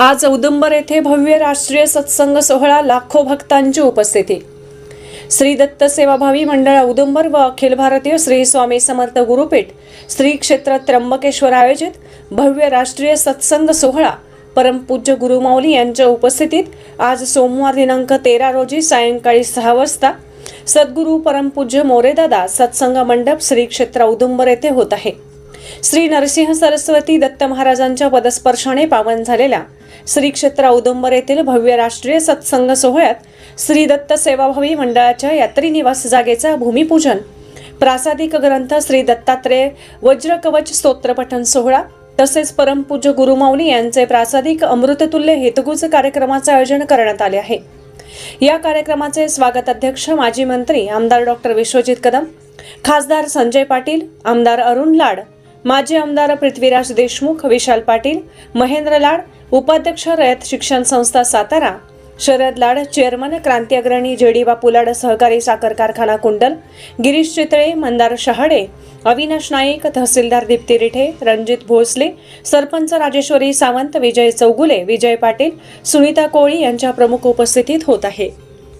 आज औदुंबर येथे भव्य राष्ट्रीय सत्संग सोहळा लाखो भक्तांची उपस्थिती. श्री दत्त सेवाभावी मंडळ औदुंबर व अखिल भारतीय श्री स्वामी समर्थ गुरुपीठ श्री क्षेत्र त्र्यंबकेश्वर आयोजित भव्य राष्ट्रीय सत्संग सोहळा परमपूज्य गुरुमाऊली यांच्या उपस्थितीत आज सोमवार दिनांक तेरा रोजी सायंकाळी सहा वाजता सद्गुरू परमपूज्य मोरेदादा सत्संग मंडप श्री क्षेत्र औदुंबर येथे होत आहे. श्री नरसिंह सरस्वती दत्त महाराजांच्या पदस्पर्शाने पावन झालेल्या श्री क्षेत्र औदुंबर येथील भव्य राष्ट्रीय सत्संग सोहळ्यात श्री दत्त सेवाभावी मंडळाच्या यात्री निवास जागेचा भूमिपूजन. प्रासादिक ग्रंथ श्री दत्तात्रेय वज्रकवच स्तोत्रपठण सोहळा तसेच परमपूज्य गुरुमाऊली यांचे प्रासादिक अमृततुल्य हेतगुज कार्यक्रमाचे आयोजन करण्यात आले आहे. या कार्यक्रमाचे स्वागत अध्यक्ष माजी मंत्री आमदार डॉक्टर विश्वजित कदम खासदार संजय पाटील आमदार अरुण लाड माजी आमदार पृथ्वीराज देशमुख विशाल पाटील महेंद्र लाड उपाध्यक्ष रयत शिक्षण संस्था सातारा शरद लाड चेअरमन क्रांती अग्रणी जेडीबा बापू लाड सहकारी साखर कारखाना कुंडल गिरीश चितळे मंदार शहाडे अविनाश नाईक तहसीलदार दीप्ती रिठे रणजित भोसले सरपंच राजेश्वरी सावंत विजय चौगुले विजय पाटील सुनीता कोळी यांच्या प्रमुख उपस्थितीत होत आहे.